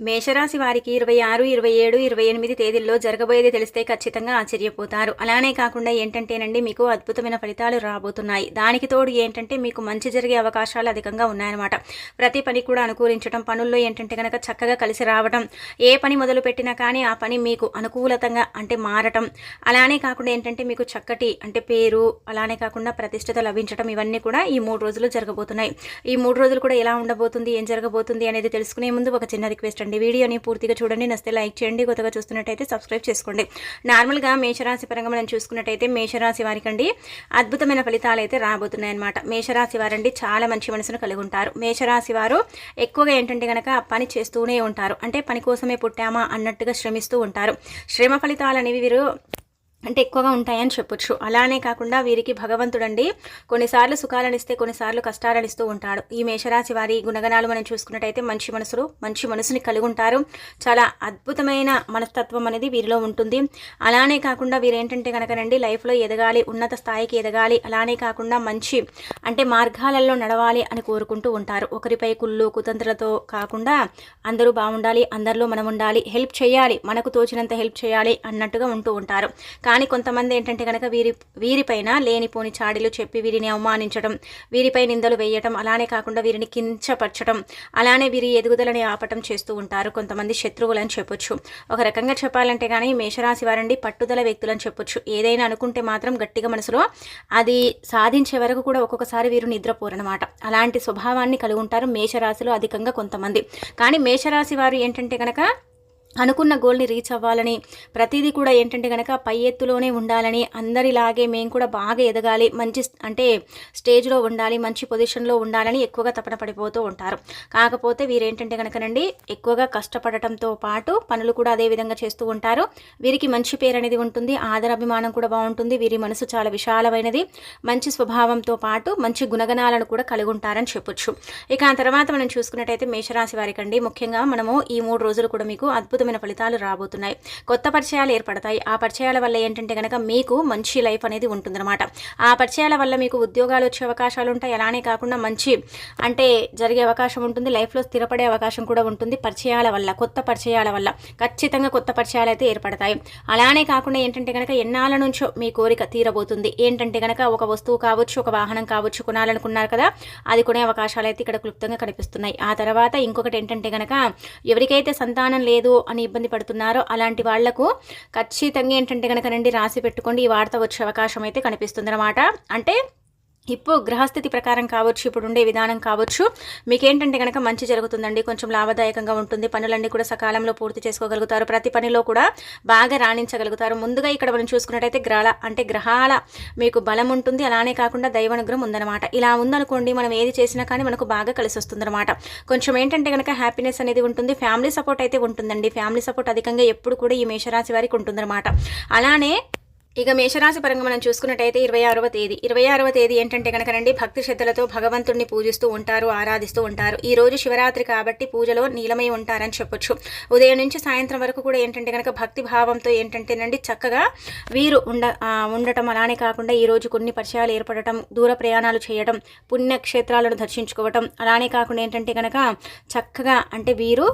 మేషరాశి వారికి ఇరవై ఆరు ఇరవై ఏడు ఇరవై ఎనిమిది తేదీల్లో జరగబోయేది తెలిస్తే ఖచ్చితంగా ఆశ్చర్యపోతారు. అలానే కాకుండా ఏంటంటేనండి మీకు అద్భుతమైన ఫలితాలు రాబోతున్నాయి. దానికి తోడు ఏంటంటే మీకు మంచి జరిగే అవకాశాలు అధికంగా ఉన్నాయన్నమాట. ప్రతి పని కూడా అనుకూలించడం పనుల్లో ఏంటంటే కనుక చక్కగా కలిసి రావడం ఏ పని మొదలు పెట్టినా కానీ ఆ పని మీకు అనుకూలతంగా అంటే మారటం. అలానే కాకుండా ఏంటంటే మీకు చక్కటి అంటే పేరు అలానే కాకుండా ప్రతిష్టత లభించడం ఇవన్నీ కూడా ఈ మూడు రోజులు జరగబోతున్నాయి. ఈ మూడు రోజులు కూడా ఎలా ఉండబోతుంది ఏం జరగబోతుంది అనేది తెలుసుకునే ముందు ఒక చిన్న రిక్వెస్ట్ అండి వీడియోని పూర్తిగా చూడండి. నస్తే లైక్ చేయండి. కొత్తగా చూస్తున్నట్టయితే సబ్స్క్రైబ్ చేసుకోండి. నార్మల్గా మేషరాశి పరంగా మనం చూసుకున్నట్టయితే మేషరాశి వారికి అండి అద్భుతమైన ఫలితాలు అయితే రాబోతున్నాయన్నమాట. మేషరాశి వారండి చాలా మంచి మనసును కలిగి ఉంటారు. మేషరాశి వారు ఎక్కువగా ఏంటంటే కనుక పని చేస్తూనే ఉంటారు. అంటే పని కోసమే పుట్టామా అన్నట్టుగా శ్రమిస్తూ ఉంటారు. శ్రమ ఫలితాలు అనేవి వీరు అంటే ఎక్కువగా ఉంటాయని చెప్పొచ్చు. అలానే కాకుండా వీరికి భగవంతుడండి కొన్నిసార్లు సుఖాలను ఇస్తే కొన్నిసార్లు కష్టాలను ఇస్తూ ఉంటాడు. ఈ మేషరాశి వారి గుణగణాలు మనం చూసుకున్నట్టయితే మంచి మనసులు మంచి మనసుని కలిగి ఉంటారు. చాలా అద్భుతమైన మనస్తత్వం అనేది వీరిలో ఉంటుంది. అలానే కాకుండా వీరేంటంటే కనుకనండి లైఫ్లో ఎదగాలి ఉన్నత స్థాయికి ఎదగాలి అలానే కాకుండా మంచి అంటే మార్గాలలో నడవాలి అని కోరుకుంటూ ఉంటారు. ఒకరిపై కుళ్ళు కుతంత్రలతో కాకుండా అందరూ బాగుండాలి అందరిలో మనం ఉండాలి హెల్ప్ చేయాలి మనకు తోచినంత హెల్ప్ చేయాలి అన్నట్టుగా ఉంటూ ఉంటారు. కానీ కొంతమంది ఏంటంటే కనుక వీరి వీరిపైన లేనిపోని చాడీలు చెప్పి వీరిని అవమానించడం వీరిపై నిందలు వేయటం అలానే కాకుండా వీరిని కించపరచడం అలానే వీరి ఎదుగుదలని ఆపటం చేస్తూ ఉంటారు కొంతమంది శత్రువులని చెప్పొచ్చు. ఒక రకంగా చెప్పాలంటే కానీ మేషరాశి వారండి పట్టుదల వ్యక్తులని చెప్పొచ్చు. ఏదైనా అనుకుంటే మాత్రం గట్టిగా మనసులో అది సాధించే వరకు కూడా ఒక్కొక్కసారి వీరు నిద్రపోరనమాట. అలాంటి స్వభావాన్ని కలిగి ఉంటారు మేషరాశిలో అధికంగా కొంతమంది. కానీ మేషరాశి వారు ఏంటంటే కనుక అనుకున్న గోల్ని రీచ్ అవ్వాలని ప్రతిదీ కూడా ఏంటంటే కనుక పై ఎత్తులోనే ఉండాలని అందరిలాగే మేము కూడా బాగా ఎదగాలి మంచి అంటే స్టేజ్లో ఉండాలి మంచి పొజిషన్లో ఉండాలని ఎక్కువగా తపన పడిపోతూ ఉంటారు. కాకపోతే వీరేంటంటే కనుకనండి ఎక్కువగా కష్టపడటంతో పాటు పనులు కూడా అదే విధంగా చేస్తూ ఉంటారు. వీరికి మంచి పేరు అనేది ఉంటుంది ఆదరాభిమానం కూడా బాగుంటుంది వీరి మనసు చాలా విశాలమైనది మంచి స్వభావంతో పాటు మంచి గుణగణాలను కూడా కలిగి ఉంటారని చెప్పొచ్చు. ఇక ఆ తర్వాత మనం చూసుకున్నట్టయితే మేషరాశి వారికండి ముఖ్యంగా మనము ఈ మూడు రోజులు కూడా మీకు అద్భుత అద్భుతమైన ఫలితాలు రాబోతున్నాయి. కొత్త పరిచయాలు ఏర్పడతాయి. ఆ పరిచయాల వల్ల ఏంటంటే కనుక మీకు మంచి లైఫ్ అనేది ఉంటుందన్నమాట. ఆ పరిచయాల వల్ల మీకు ఉద్యోగాలు వచ్చే అవకాశాలు ఉంటాయి. అలానే కాకుండా మంచి అంటే జరిగే అవకాశం ఉంటుంది. లైఫ్లో స్థిరపడే అవకాశం కూడా ఉంటుంది. పరిచయాల వల్ల కొత్త పరిచయాల వల్ల ఖచ్చితంగా కొత్త పరిచయాలు అయితే ఏర్పడతాయి. అలానే కాకుండా ఏంటంటే కనుక ఎన్నాళ్ళ నుంచో మీ కోరిక తీరబోతుంది. ఏంటంటే కనుక ఒక వస్తువు కావచ్చు ఒక వాహనం కావచ్చు కొనాలనుకున్నారు కదా అది కొనే అవకాశాలు అయితే ఇక్కడ క్లుప్తంగా కనిపిస్తున్నాయి. ఆ తర్వాత ఇంకొకటి ఏంటంటే కనుక ఎవరికైతే సంతానం లేదు అని ఇబ్బంది పడుతున్నారో అలాంటి వాళ్ళకు ఖచ్చితంగా ఏంటంటే కనుక రాసి పెట్టుకోండి. ఈ వార్త వచ్చే అవకాశం అయితే కనిపిస్తుందన్నమాట. అంటే ఇప్పుడు గ్రహస్థితి ప్రకారం కావచ్చు ఇప్పుడు ఉండే విధానం కావచ్చు మీకేంటంటే కనుక మంచి జరుగుతుందండి కొంచెం లాభదాయకంగా ఉంటుంది పనులన్నీ కూడా సకాలంలో పూర్తి చేసుకోగలుగుతారు ప్రతి పనిలో కూడా బాగా రాణించగలుగుతారు. ముందుగా ఇక్కడ మనం చూసుకున్నట్టయితే గ్రహాల అంటే గ్రహాల మీకు బలం ఉంటుంది అలానే కాకుండా దైవానుగ్రహం ఉందన్నమాట. ఇలా ఉందనుకోండి మనం ఏది చేసినా కానీ మనకు బాగా కలిసి వస్తుందన్నమాట కొంచెం ఏంటంటే కనుక హ్యాపీనెస్ అనేది ఉంటుంది ఫ్యామిలీ సపోర్ట్ అయితే ఉంటుందండి. ఫ్యామిలీ సపోర్ట్ అధికంగా ఎప్పుడు కూడా ఈ మేషరాశి వారికి ఉంటుందన్నమాట. అలానే ఇక మేషరాశి పరంగా మనం చూసుకున్నట్టయితే ఇరవై ఆరవ తేదీ. ఇరవై ఆరవ తేదీ ఏంటంటే కనుక రండి భక్తి శ్రద్ధలతో భగవంతుడిని పూజిస్తూ ఉంటారు ఆరాధిస్తూ ఉంటారు. ఈ రోజు శివరాత్రి కాబట్టి పూజలో నీలమై ఉంటారని చెప్పొచ్చు. ఉదయం నుంచి సాయంత్రం వరకు కూడా ఏంటంటే కనుక భక్తి భావంతో ఏంటంటేనండి చక్కగా వీరు ఉండ ఉండటం అలానే కాకుండా ఈ రోజు కొన్ని పరిచయాలు ఏర్పడటం దూర ప్రయాణాలు చేయడం పుణ్యక్షేత్రాలను దర్శించుకోవటం అలానే కాకుండా ఏంటంటే కనుక చక్కగా అంటే వీరు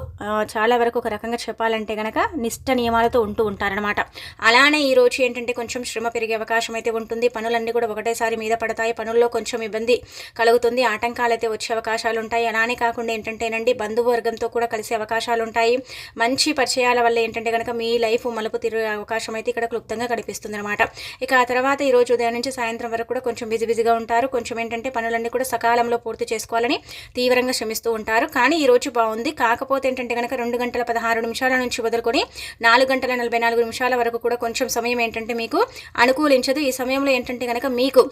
చాలా వరకు ఒక రకంగా చెప్పాలంటే కనుక నిష్ట నియమాలతో ఉంటూ ఉంటారనమాట అలానే ఈ రోజు ఏంటంటే కొంచెం కొంచెం శ్రమ పెరిగే అవకాశం అయితే ఉంటుంది. పనులన్నీ కూడా ఒకటేసారి మీద పడతాయి. పనుల్లో కొంచెం ఇబ్బంది కలుగుతుంది. ఆటంకాలు అయితే వచ్చే అవకాశాలు ఉంటాయి అలానే కాకుండా ఏంటంటేనండి బంధువర్గంతో కూడా కలిసే అవకాశాలు ఉంటాయి మంచి పరిచయాల వల్ల ఏంటంటే కనుక మీ లైఫ్ మలుపు తిరిగే అవకాశం అయితే ఇక్కడ క్లుప్తంగా కనిపిస్తుంది అనమాట ఇక ఆ తర్వాత ఈ రోజు ఉదయం నుంచి సాయంత్రం వరకు కూడా కొంచెం బిజీ బిజీగా ఉంటారు. కొంచెం ఏంటంటే పనులన్నీ కూడా సకాలంలో పూర్తి చేసుకోవాలని తీవ్రంగా శ్రమిస్తూ ఉంటారు. కానీ ఈ రోజు బాగుంది. కాకపోతే ఏంటంటే కనుక రెండు గంటల పదహారు నిమిషాల నుంచి వదులుకొని నాలుగు గంటల నలభై నాలుగు నిమిషాల వరకు కూడా కొంచెం సమయం ఏంటంటే మీకు అనుకూలించదు. ఈ సమయంలో ఏంటంటే కనుక మీకు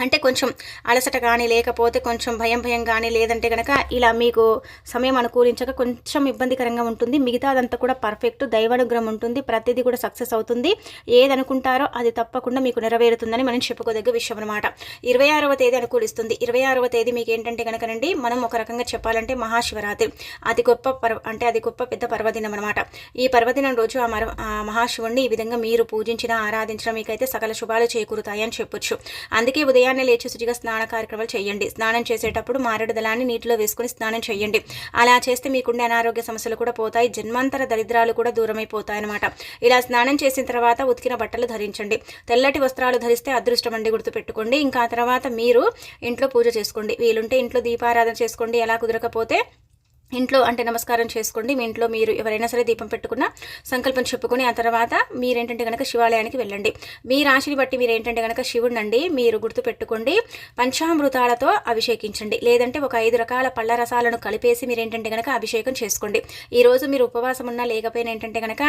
అంటే కొంచెం అలసట కానీ లేకపోతే కొంచెం భయం భయం కానీ లేదంటే కనుక ఇలా మీకు సమయం అనుకూలించక కొంచెం ఇబ్బందికరంగా ఉంటుంది. మిగతాదంతా కూడా పర్ఫెక్ట్ దైవానుగ్రహం ఉంటుంది. ప్రతిదీ కూడా సక్సెస్ అవుతుంది. ఏదనుకుంటారో అది తప్పకుండా మీకు నెరవేరుతుందని మనం చెప్పుకోదగ్గ విషయం అనమాట ఇరవై ఆరవ తేదీ అనుకూలిస్తుంది. ఇరవై ఆరవ తేదీ మీకు ఏంటంటే కనుకనండి మనం ఒక రకంగా చెప్పాలంటే మహాశివరాత్రి. అది గొప్ప పర్వ అంటే అది గొప్ప పెద్ద పర్వదినం అనమాట ఈ పర్వదినం రోజు ఆ మర మహాశివుణ్ణి ఈ విధంగా మీరు పూజించిన ఆరాధించడం మీకైతే సకల శుభాలు చేకూరుతాయని చెప్పొచ్చు. అందుకే ఉదయం ఉదయాన్నే లేచి శుచిగా స్నాన కార్యక్రమాలు చేయండి. స్నానం చేసేటప్పుడు మారేడు దళాన్ని నీటిలో వేసుకుని స్నానం చేయండి. అలా చేస్తే మీకుండే అనారోగ్య సమస్యలు కూడా పోతాయి. జన్మాంతర దరిద్రాలు కూడా దూరమైపోతాయన్నమాట. ఇలా స్నానం చేసిన తర్వాత ఉతికిన బట్టలు ధరించండి. తెల్లటి వస్త్రాలు ధరిస్తే అదృష్టం అండి గుర్తుపెట్టుకోండి. ఇంకా ఆ తర్వాత మీరు ఇంట్లో పూజ చేసుకోండి. వీలుంటే ఇంట్లో దీపారాధన చేసుకోండి. ఎలా కుదరకపోతే ఇంట్లో అంటే నమస్కారం చేసుకోండి. మీ ఇంట్లో మీరు ఎవరైనా సరే దీపం పెట్టుకున్న సంకల్పం చెప్పుకుని ఆ తర్వాత మీరేంటంటే కనుక శివాలయానికి వెళ్ళండి. మీ రాశిని బట్టి మీరు ఏంటంటే కనుక శివుడినండి మీరు గుర్తు పెట్టుకోండి. పంచామృతాలతో అభిషేకించండి. లేదంటే ఒక ఐదు రకాల పళ్ళ రసాలను కలిపేసి మీరు ఏంటంటే కనుక అభిషేకం చేసుకోండి. ఈరోజు మీరు ఉపవాసం ఉన్నా లేకపోయినా ఏంటంటే కనుక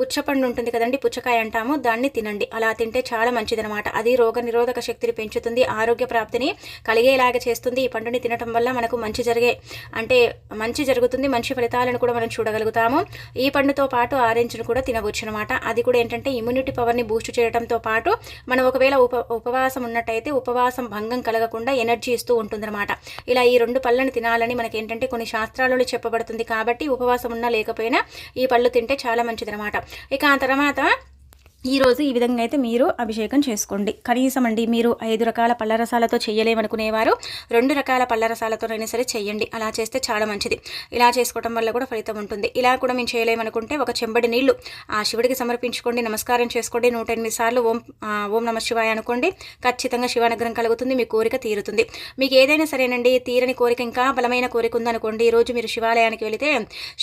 పుచ్చపండు ఉంటుంది కదండి పుచ్చకాయ అంటాము దాన్ని తినండి. అలా తింటే చాలా మంచిదనమాట అది రోగ నిరోధక శక్తిని పెంచుతుంది ఆరోగ్య ప్రాప్తిని కలిగేలాగా చేస్తుంది. ఈ పండుని తినటం వల్ల మనకు మంచి జరిగే అంటే మంచి మంచి జరుగుతుంది మంచి ఫలితాలను కూడా మనం చూడగలుగుతాము. ఈ పండుతో పాటు ఆరెంజ్ను కూడా తినవచ్చు అనమాట అది కూడా ఏంటంటే ఇమ్యూనిటీ పవర్ని బూస్ట్ చేయడంతో పాటు మనం ఒకవేళ ఉప ఉపవాసం ఉన్నట్టయితే ఉపవాసం భంగం కలగకుండా ఎనర్జీ ఇస్తూ ఉంటుందన్నమాట. ఇలా ఈ రెండు పళ్ళని తినాలని మనకి ఏంటంటే కొన్ని శాస్త్రాలలో చెప్పబడుతుంది కాబట్టి ఉపవాసం ఉన్నా లేకపోయినా ఈ పళ్ళు తింటే చాలా మంచిదనమాట ఇక ఆ తర్వాత ఈరోజు ఈ విధంగా అయితే మీరు అభిషేకం చేసుకోండి. కనీసం అండి మీరు ఐదు రకాల పళ్ళరసాలతో చేయలేమనుకునేవారు. రెండు రకాల పళ్ళరసాలతోనైనా సరే చేయండి. అలా చేస్తే చాలా మంచిది. ఇలా చేసుకోవడం వల్ల కూడా ఫలితం ఉంటుంది. ఇలా కూడా మేము చేయలేమనుకుంటే ఒక చెంబడి నీళ్ళు ఆ శివుడికి సమర్పించుకోండి. నమస్కారం చేసుకోండి. నూట ఎనిమిది సార్లు ఓం ఓం నమ శివాయ అనుకోండి. ఖచ్చితంగా శివానుగ్రహం కలుగుతుంది. మీ కోరిక తీరుతుంది. మీకు ఏదైనా సరేనండి తీరని కోరిక ఇంకా బలమైన కోరిక ఉందనుకోండి ఈరోజు మీరు శివాలయానికి వెళితే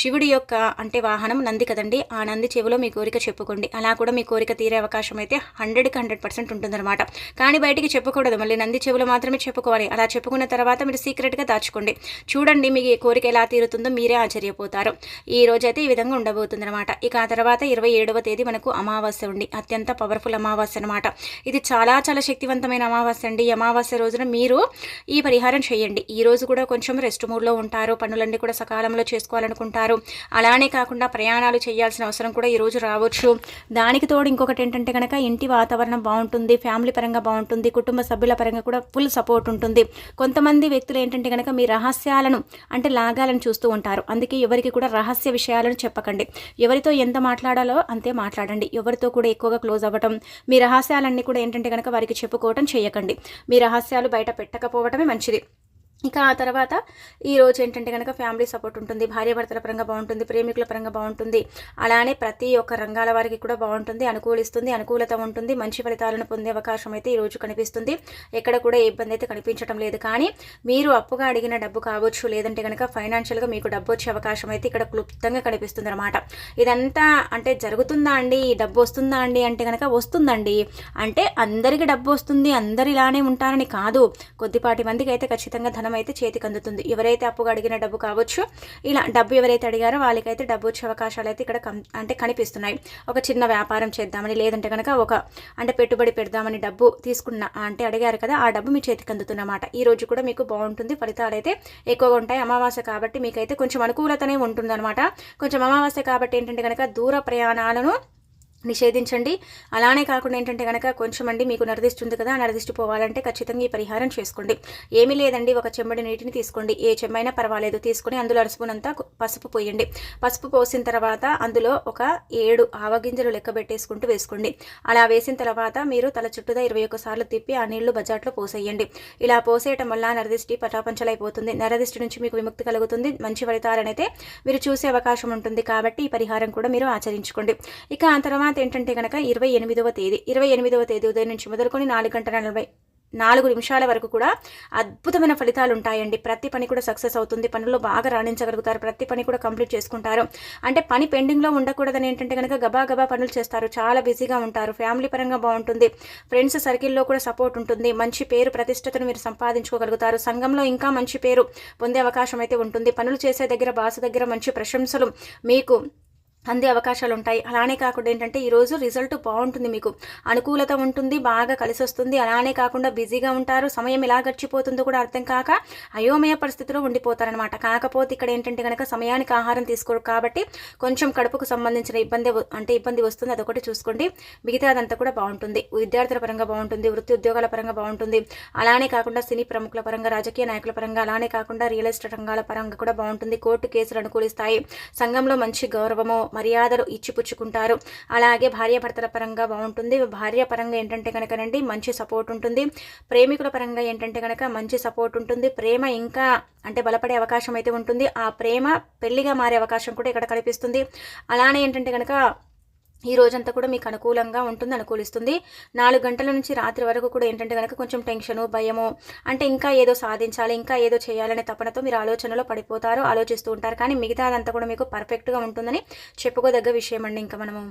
శివుడి యొక్క అంటే వాహనం నంది కదండి. ఆ నంది చెవిలో మీ కోరిక చెప్పుకోండి. అలా కూడా మీ కోరిక కోరిక తీరే అవకాశం అయితే హండ్రెడ్కి హండ్రెడ్ పర్సెంట్ ఉంటుందన్నమాట. కానీ బయటికి చెప్పకూడదు. మళ్ళీ నంది చెవులు మాత్రమే చెప్పుకోవాలి. అలా చెప్పుకున్న తర్వాత మీరు సీక్రెట్గా దాచుకోండి. చూడండి మీ కోరిక ఎలా తీరుతుందో మీరే ఆశ్చర్యపోతారు. ఈ రోజైతే ఈ విధంగా ఉండబోతుందన్నమాట. ఇక ఆ తర్వాత ఇరవై ఏడవ తేదీ మనకు అమావాస్య ఉండి అత్యంత పవర్ఫుల్ అమావాస్య అనమాట ఇది చాలా చాలా శక్తివంతమైన అమావాస్య అండి. ఈ అమావాస్య రోజున మీరు ఈ పరిహారం చేయండి. ఈ రోజు కూడా కొంచెం రెస్ట్ మూడ్లో ఉంటారు. పనులన్నీ కూడా సకాలంలో చేసుకోవాలనుకుంటారు. అలానే కాకుండా ప్రయాణాలు చేయాల్సిన అవసరం కూడా ఈరోజు రావచ్చు. దానికి తోడు ఇంకొకటి ఏంటంటే కనుక ఇంటి వాతావరణం బాగుంటుంది ఫ్యామిలీ పరంగా బాగుంటుంది కుటుంబ సభ్యుల పరంగా కూడా ఫుల్ సపోర్ట్ ఉంటుంది. కొంతమంది వ్యక్తులు ఏంటంటే కనుక మీ రహస్యాలను అంటే లాగాలను చూస్తూ ఉంటారు. అందుకే ఎవరికి కూడా రహస్య విషయాలను చెప్పకండి. ఎవరితో ఎంత మాట్లాడాలో అంతే మాట్లాడండి. ఎవరితో కూడా ఎక్కువగా క్లోజ్ అవ్వటం మీ రహస్యాలన్నీ కూడా ఏంటంటే కనుక వారికి చెప్పుకోవటం చేయకండి. మీ రహస్యాలు బయట పెట్టకపోవటమే మంచిది. ఇక ఆ తర్వాత ఈ రోజు ఏంటంటే కనుక ఫ్యామిలీ సపోర్ట్ ఉంటుంది భార్యాభర్తల పరంగా బాగుంటుంది ప్రేమికుల పరంగా బాగుంటుంది. అలానే ప్రతి ఒక్క రంగాల వారికి కూడా బాగుంటుంది అనుకూలిస్తుంది అనుకూలత ఉంటుంది మంచి ఫలితాలను పొందే అవకాశం అయితే ఈ రోజు కనిపిస్తుంది. ఎక్కడ కూడా ఇబ్బంది అయితే కనిపించడం లేదు. కానీ మీరు అప్పుగా అడిగిన డబ్బు కావచ్చు లేదంటే కనుక ఫైనాన్షియల్గా మీకు డబ్బు వచ్చే అవకాశం అయితే ఇక్కడ క్లుప్తంగా కనిపిస్తుంది అనమాట ఇదంతా అంటే జరుగుతుందా అండి? డబ్బు వస్తుందా అండి అంటే కనుక వస్తుందండి. అంటే అందరికీ డబ్బు వస్తుంది అందరు ఇలానే ఉంటారని కాదు. కొద్దిపాటి మందికి అయితే ఖచ్చితంగా ధనం ధనం అయితే చేతికి అందుతుంది ఎవరైతే అప్పుగా అడిగిన డబ్బు కావచ్చు ఇలా డబ్బు ఎవరైతే అడిగారో వాళ్ళకైతే డబ్బు వచ్చే అవకాశాలు అయితే ఇక్కడ అంటే కనిపిస్తున్నాయి. ఒక చిన్న వ్యాపారం చేద్దామని లేదంటే కనుక ఒక అంటే పెట్టుబడి పెడదామని డబ్బు తీసుకున్న అంటే అడిగారు కదా ఆ డబ్బు మీ చేతికి అందుతున్నమాట ఈ రోజు కూడా మీకు బాగుంటుంది ఫలితాలు అయితే ఎక్కువగా ఉంటాయి. అమావాస్య కాబట్టి మీకైతే కొంచెం అనుకూలతనే ఉంటుందన్నమాట. కొంచెం అమావాస్య కాబట్టి ఏంటంటే కనుక దూర ప్రయాణాలను నిషేధించండి. అలానే కాకుండా ఏంటంటే కనుక కొంచెం అండి మీకు నరదిస్తుంది కదా నరదిష్టి పోవాలంటే ఖచ్చితంగా ఈ పరిహారం చేసుకోండి. ఏమీ లేదండి ఒక చెమ్మడి నీటిని తీసుకోండి. ఏ చెమ్మైనా పర్వాలేదు తీసుకొని అందులో అరసుపునంతా పసుపు పోయండి. పసుపు పోసిన తర్వాత అందులో ఒక ఏడు ఆవగింజలు లెక్క పెట్టేసుకుంటూ వేసుకోండి. అలా వేసిన తర్వాత మీరు తల చుట్టూదా ఇరవై సార్లు తిప్పి ఆ నీళ్ళు బజాట్లో పోసేయండి. ఇలా పోసేయటం వల్ల నరదిష్టి పటాపంచలైపోతుంది. నరదిష్టి నుంచి మీకు విముక్తి కలుగుతుంది. మంచి ఫలితాలనైతే మీరు చూసే అవకాశం ఉంటుంది. కాబట్టి ఈ పరిహారం కూడా మీరు ఆచరించుకోండి. ఇక ఆ తర్వాత తర్వాత ఏంటంటే కనుక ఇరవై ఎనిమిదవ తేదీ ఇరవై ఎనిమిదవ తేదీ ఉదయం నుంచి మొదలుకొని నాలుగు గంటల నలభై నాలుగు నిమిషాల వరకు కూడా అద్భుతమైన ఫలితాలు ఉంటాయండి. ప్రతి పని కూడా సక్సెస్ అవుతుంది. పనుల్లో బాగా రాణించగలుగుతారు. ప్రతి పని కూడా కంప్లీట్ చేసుకుంటారు. అంటే పని పెండింగ్లో ఉండకూడదని ఏంటంటే కనుక గబా గబా పనులు చేస్తారు. చాలా బిజీగా ఉంటారు. ఫ్యామిలీ పరంగా బాగుంటుంది. ఫ్రెండ్స్ సర్కిల్లో కూడా సపోర్ట్ ఉంటుంది. మంచి పేరు ప్రతిష్టతను మీరు సంపాదించుకోగలుగుతారు. సంఘంలో ఇంకా మంచి పేరు పొందే అవకాశం అయితే ఉంటుంది. పనులు చేసే దగ్గర బాస దగ్గర మంచి ప్రశంసలు మీకు అందే అవకాశాలు ఉంటాయి అలానే కాకుండా ఏంటంటే ఈరోజు రిజల్ట్ బాగుంటుంది మీకు. అనుకూలత ఉంటుంది బాగా కలిసి వస్తుంది అలానే కాకుండా బిజీగా ఉంటారు సమయం ఎలా గడిచిపోతుందో కూడా అర్థం కాక అయోమయ పరిస్థితిలో ఉండిపోతారనమాట. కాకపోతే ఇక్కడ ఏంటంటే కనుక సమయానికి ఆహారం తీసుకోరు కాబట్టి కొంచెం కడుపుకు సంబంధించిన ఇబ్బంది అంటే ఇబ్బంది వస్తుంది. అదొకటి చూసుకోండి. మిగతా అదంతా కూడా బాగుంటుంది విద్యార్థుల పరంగా బాగుంటుంది వృత్తి ఉద్యోగాల పరంగా బాగుంటుంది అలానే కాకుండా సినీ ప్రముఖుల పరంగా రాజకీయ నాయకుల పరంగా అలానే కాకుండా రియల్ ఎస్టేట్ రంగాల పరంగా కూడా బాగుంటుంది కోర్టు కేసులు అనుకూలిస్తాయి. సంఘంలో మంచి గౌరవము మర్యాదలు ఇచ్చిపుచ్చుకుంటారు. అలాగే భార్యాభర్తల పరంగా బాగుంటుంది. భార్య పరంగా ఏంటంటే కనుకనండి మంచి సపోర్ట్ ఉంటుంది. ప్రేమికుల పరంగా ఏంటంటే కనుక మంచి సపోర్ట్ ఉంటుంది. ప్రేమ ఇంకా అంటే బలపడే అవకాశం అయితే ఉంటుంది. ఆ ప్రేమ పెళ్ళిగా మారే అవకాశం కూడా ఇక్కడ కనిపిస్తుంది. అలానే ఏంటంటే కనుక ఈ రోజంతా కూడా మీకు అనుకూలంగా ఉంటుంది అనుకూలిస్తుంది. నాలుగు గంటల నుంచి రాత్రి వరకు కూడా ఏంటంటే కనుక కొంచెం టెన్షను భయము అంటే ఇంకా ఏదో సాధించాలి ఇంకా ఏదో చేయాలనే తపనతో మీరు ఆలోచనలో పడిపోతారు ఆలోచిస్తూ ఉంటారు. కానీ మిగతాదంతా కూడా మీకు పర్ఫెక్ట్గా ఉంటుందని చెప్పుకోదగ్గ విషయం అండి ఇంకా మనము